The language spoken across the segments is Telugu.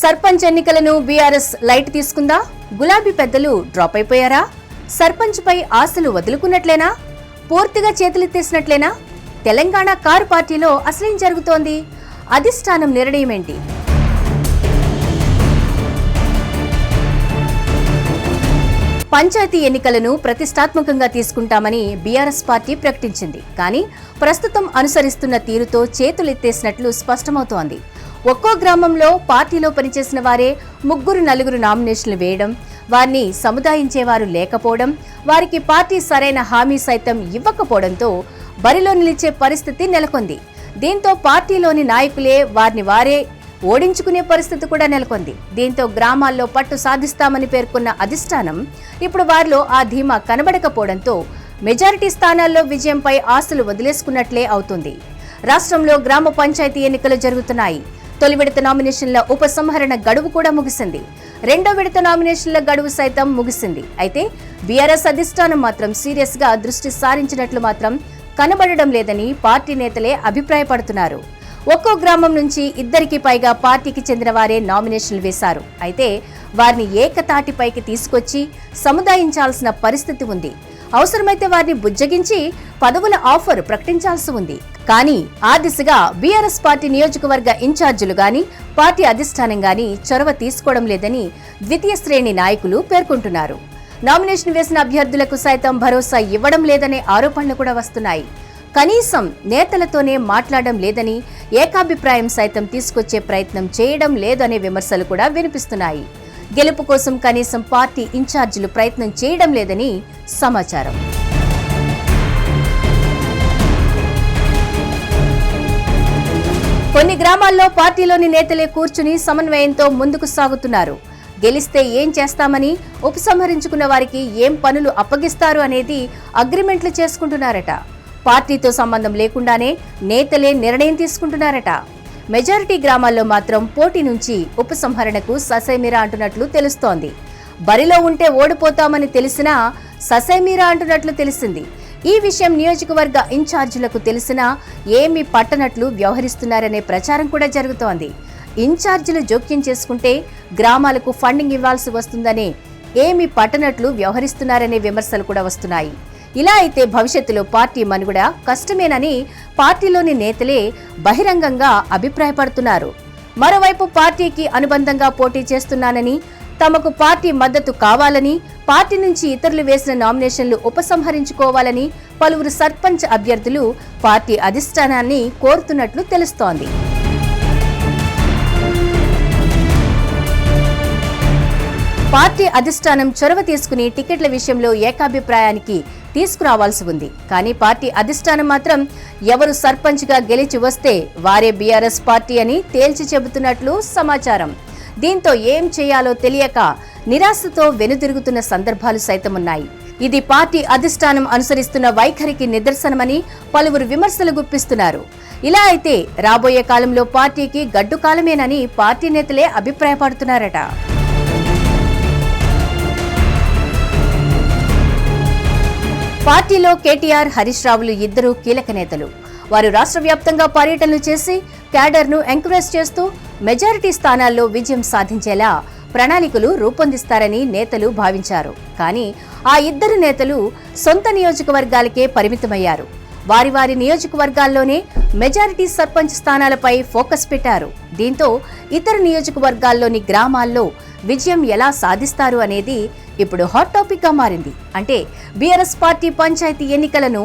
సర్పంచ్ ఎన్నికలను బీఆర్ఎస్ లైట్ తీసుకుందా? గులాబీ పెద్దలు డ్రాప్ అయిపోయారా? సర్పంచ్ పై ఆశలు వదులుకున్నట్లేనా? పూర్తిగా చేతులెత్తేసినట్లేనా? తెలంగాణ కారు పార్టీలో అసలేం జరుగుతోంది? అధిష్టానం నిర్ణయమేంటి పంచాయతీ ఎన్నికలను ప్రతిష్టాత్మకంగా తీసుకుంటామని బీఆర్ఎస్ పార్టీ ప్రకటించింది. కానీ ప్రస్తుతం అనుసరిస్తున్న తీరుతో చేతులెత్తేసినట్లు స్పష్టమవుతోంది. ఒక్కో గ్రామంలో పార్టీలో పనిచేసిన వారే ముగ్గురు నలుగురు నామినేషన్లు వేయడం వారిని సముదాయించేవారు లేకపోవడం వారికి పార్టీ సరైన హామీ సైతం ఇవ్వకపోవడంతో బరిలో నిలిచే పరిస్థితి నెలకొంది. దీంతో పార్టీలోని నాయకులే వారిని వారే ఓడించుకునే పరిస్థితి కూడా నెలకొంది. దీంతో గ్రామాల్లో పట్టు సాధిస్తామని పేర్కొన్న అధిష్టానం ఇప్పుడు వారిలో ఆ ధీమా కనబడకపోవడంతో మెజారిటీ స్థానాల్లో విజయంపై ఆశలు వదిలేసుకున్నట్లే అవుతుంది. రాష్ట్రంలో గ్రామ పంచాయతీ ఎన్నికలు జరుగుతున్నాయి. తొలి విడత నామినేషన్ల ఉపసంహరణ గడువు కూడా ముగిసింది. రెండో విడత నామినేషన్ల గడువు సైతం ముగిసింది. అయితే బీఆర్ఎస్ అధిష్టానం మాత్రం సీరియస్గా దృష్టి సారించినట్లు మాత్రం కనబడడం లేదని పార్టీ నేతలే అభిప్రాయపడుతున్నారు. ఒక్కో గ్రామం నుంచి ఇద్దరికి పైగా పార్టీకి చెందిన వారే నామినేషన్లు వేశారు. అయితే వారిని ఏకతాటిపైకి తీసుకొచ్చి సముదాయించాల్సిన పరిస్థితి ఉంది. అవసరమైతే వారిని బుజ్జగించి పదవుల ఆఫర్ ప్రకటించాల్సి ఉంది. కానీ ఆ దిశగా బీఆర్ఎస్ పార్టీ నియోజకవర్గ ఇన్ఛార్జీలు గాని పార్టీ అధిష్టానం గాని చొరవ తీసుకోవడం లేదని ద్వితీయ శ్రేణి నాయకులు పేర్కొంటున్నారు. నామినేషన్ వేసిన అభ్యర్థులకు సైతం భరోసా ఇవ్వడం లేదనే ఆరోపణలు కూడా వస్తున్నాయి. కనీసం నేతలతోనే మాట్లాడడం లేదని ఏకాభిప్రాయం సైతం తీసుకొచ్చే ప్రయత్నం చేయడం లేదనే విమర్శలు కూడా వినిపిస్తున్నాయి. గెలుపు కోసం కనీసం పార్టీ ఇన్ఛార్జీలు ప్రయత్నం చేయడం లేదని సమాచారం. కొన్ని గ్రామాల్లో పార్టీలోని నేతలే కూర్చుని సమన్వయంతో ముందుకు సాగుతున్నారు. గెలిస్తే ఏం చేస్తామని ఉపసంహరించుకున్న వారికి ఏం పనులు అప్పగిస్తారు అనేది అగ్రిమెంట్లు చేసుకుంటున్నారట. పార్టీతో సంబంధం లేకుండానే నేతలే నిర్ణయం తీసుకుంటున్నారట. మెజారిటీ గ్రామాల్లో మాత్రం పోటీ నుంచి ఉపసంహరణకు ససైమీరా అంటున్నట్లు తెలుస్తోంది. బరిలో ఉంటే ఓడిపోతామని తెలిసినా ససైమీరా అంటున్నట్లు తెలిసింది. ఈ విషయం నియోజకవర్గ ఇన్ఛార్జీలకు తెలిసినా ఏమీ పట్టనట్లు వ్యవహరిస్తున్నారనే ప్రచారం కూడా జరుగుతోంది. ఇన్ఛార్జీలు జోక్యం చేసుకుంటే గ్రామాలకు ఫండింగ్ ఇవ్వాల్సి వస్తుందని ఏమీ పట్టనట్లు వ్యవహరిస్తున్నారనే విమర్శలు కూడా వస్తున్నాయి. ఇలా అయితే భవిష్యత్తులో పార్టీ మనుగడ కష్టమేనని పార్టీలోని నేతలే బహిరంగంగా అభిప్రాయపడుతున్నారు. మరోవైపు పార్టీకి అనుబంధంగా పోటీ చేస్తున్నానని తమకు పార్టీ మద్దతు కావాలని పార్టీ నుంచి ఇతరులు వేసిన నామినేషన్లు ఉపసంహరించుకోవాలని పలువురు సర్పంచ్ అభ్యర్థులు పార్టీ అధిష్టానాన్ని కోరుతున్నట్లు తెలుస్తోంది. పార్టీ అధిష్టానం చొరవ తీసుకుని టికెట్ల విషయంలో ఏకాభిప్రాయానికి తీసుకురావాల్సి ఉంది. కానీ పార్టీ అధిష్టానం మాత్రం ఎవరు సర్పంచ్గా గెలిచి వస్తే వారే బీఆర్ఎస్ పార్టీ అని తేల్చి చెబుతున్నట్లు సమాచారం. దీంతో ఏం చేయాలో తెలియక నిరాశతో వెనుదిరుగుతున్న సందర్భాలు సైతం ఉన్నాయి ఇది పార్టీ అధిష్టానం అనుసరిస్తున్న వైఖరికి నిదర్శనమని పలువురు విమర్శలు గుప్పిస్తున్నారు. ఇలా అయితే రాబోయే కాలంలో పార్టీకి గడ్డు కాలమేనని పార్టీ నేతలే అభిప్రాయపడుతున్నారట. పార్టీలో కేటీఆర్ హరీష్ రావులు ఇద్దరు కీలక నేతలు. వారు రాష్ట్ర వ్యాప్తంగా పర్యటనలు చేసి క్యాడర్ను ఎంకరేజ్ చేస్తూ మెజారిటీ స్థానాల్లో విజయం సాధించేలా ప్రణాళికలు రూపొందిస్తారని నేతలు భావించారు. కానీ ఆ ఇద్దరు నేతలు సొంత నియోజకవర్గాలకే పరిమితమయ్యారు. వారి వారి నియోజకవర్గాల్లోనే మెజారిటీ సర్పంచ్ స్థానాలపై ఫోకస్ పెట్టారు. దీంతో ఇతర నియోజకవర్గాల్లోని గ్రామాల్లో విజయం ఎలా సాధిస్తారు అనేది ఇప్పుడు హాట్ టాపిక్గా మారింది. అంటే బీఆర్ఎస్ పార్టీ పంచాయతీ ఎన్నికలను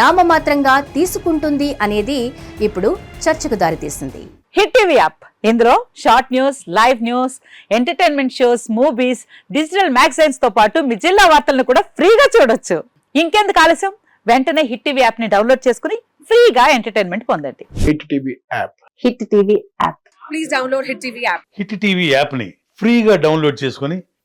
నామమాత్రంగా తీసుకుంటుంది అనేది ఇప్పుడు చర్చకు దారితీసింది హిట్ టీవీ యాప్. ఇందులో short news live news entertainment shows movies digital మ్యాగజైన్స్తో పాటు మీ జిల్లా వార్తలను కూడా ఫ్రీగా చూడొచ్చు. ఇంకెందుకు ఆలస్యం? వెంటనే హిట్ టీవీ యాప్ని డౌన్లోడ్ చేసుకుని ఫ్రీగా ఎంటర్టైన్మెంట్ పొందండి. Hit TV app. Hit TV app. Please download Hit TV app. Hit TV యాప్ని ఫ్రీగా డౌన్లోడ్ చేసుకొని